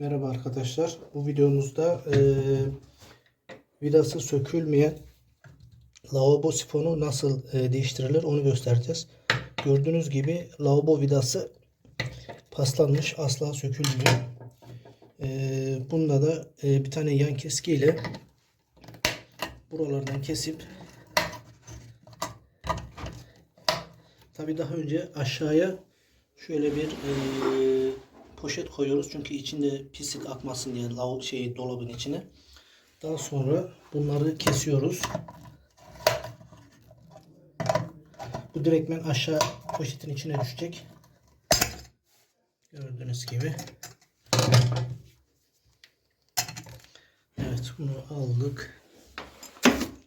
Merhaba arkadaşlar. Bu videomuzda eee vidası sökülmeyen lavabo sifonu nasıl eee, değiştirilir onu göstereceğiz. Gördüğünüz gibi lavabo vidası paslanmış asla sökülmüyor. Eee bunda da eee, bir tane yan keskiyle buralardan kesip tabi daha önce aşağıya şöyle bir eee, poşet koyuyoruz çünkü içinde pislik akmasın diye lav şey dolabın içine. Daha sonra bunları kesiyoruz. Bu direktmen aşağı poşetin içine düşecek. Gördüğünüz gibi. Evet bunu aldık.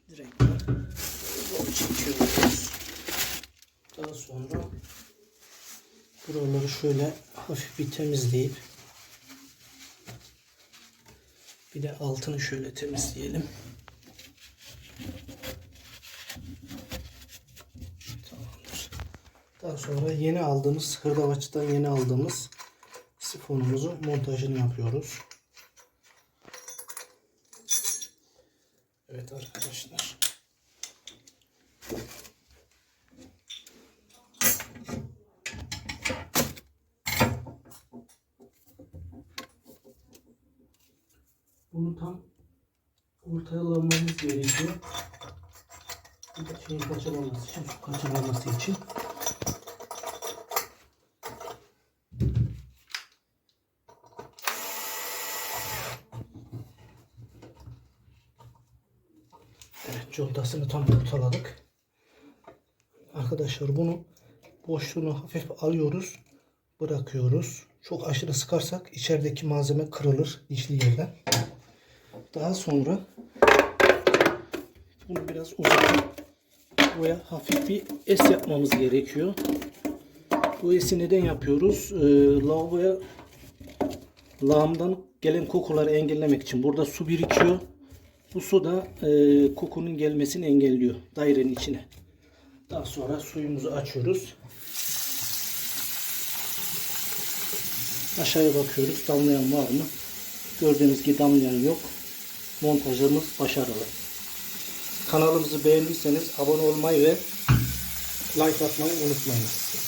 Direktmen çekiyoruz. Daha sonra buraları şöyle hafif bir temizleyip bir de altını şöyle temizleyelim. Tamamdır. Daha sonra yeni aldığımız hırdavatçıdan yeni aldığımız sifonumuzu montajını yapıyoruz. Evet arkadaşlar. Bunu tam ortalamamız gerekiyor. Bir de şeyin kaçırmaması için, su kaçırmaması için. Evet, contasını tam ortaladık. Arkadaşlar bunu boşluğunu hafif alıyoruz, bırakıyoruz. Çok aşırı sıkarsak içerideki malzeme kırılır dişli yerden. Daha sonra bunu biraz uzatıp buraya hafif bir es yapmamız gerekiyor. Bu esi neden yapıyoruz? Ee, lavaboya lağımdan gelen kokuları engellemek için. Burada su birikiyor. Bu su da e, kokunun gelmesini engelliyor dairenin içine. Daha sonra suyumuzu açıyoruz. Aşağıya bakıyoruz. Damlayan var mı? Gördüğünüz gibi damlayan yok. Montajımız başarılı. Kanalımızı beğendiyseniz abone olmayı ve like atmayı unutmayınız.